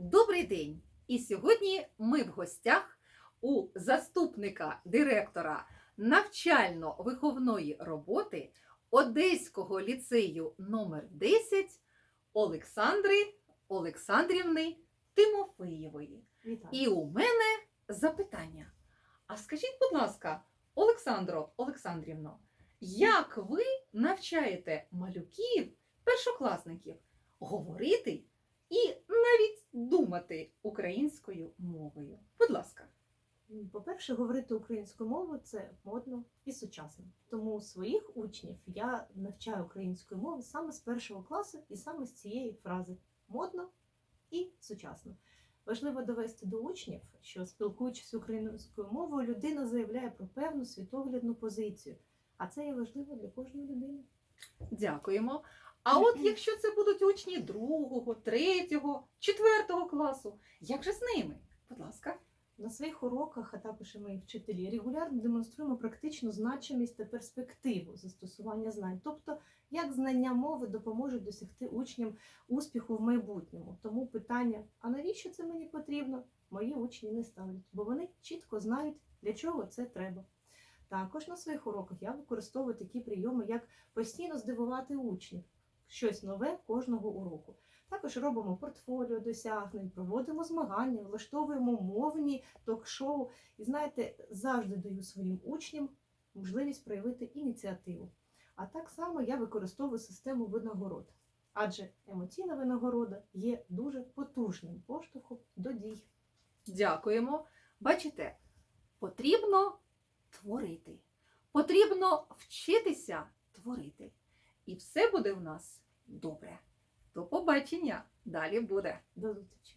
Добрий день! І сьогодні ми в гостях у заступника директора навчально-виховної роботи Одеського ліцею номер 10 Олександри Олександрівни Тимофеєвої. Вітаю. І у мене запитання. А скажіть, будь ласка, Олександро Олександрівно, як ви навчаєте малюків, першокласників говорити і навіть думати українською мовою? Будь ласка. По-перше, говорити українською мовою це модно і сучасно. Тому своїх учнів я навчаю українською мовою саме з першого класу і саме з цієї фрази модно і сучасно. Важливо довести до учнів, що спілкуючись українською мовою, людина заявляє про певну світоглядну позицію. А це є важливо для кожної людини. Дякуємо. А от якщо це будуть учні другого, третього, четвертого класу, як же з ними? Будь ласка. На своїх уроках, а також і мої вчителі, регулярно демонструємо практичну значимість та перспективу застосування знань, тобто як знання мови допоможуть досягти учням успіху в майбутньому. Тому питання: а навіщо це мені потрібно? Мої учні не ставлять, бо вони чітко знають, для чого це треба. Також на своїх уроках я використовую такі прийоми, як постійно здивувати учнів, щось нове кожного уроку. Також робимо портфоліо досягнень, проводимо змагання, влаштовуємо мовні ток-шоу. І знаєте, завжди даю своїм учням можливість проявити ініціативу. А так само я використовую систему винагород, адже емоційна винагорода є дуже потужним поштовхом до дій. Дякуємо. Бачите, потрібно творити. Потрібно вчитися творити. І все буде в нас добре. До побачення. Далі буде. До зустрічі!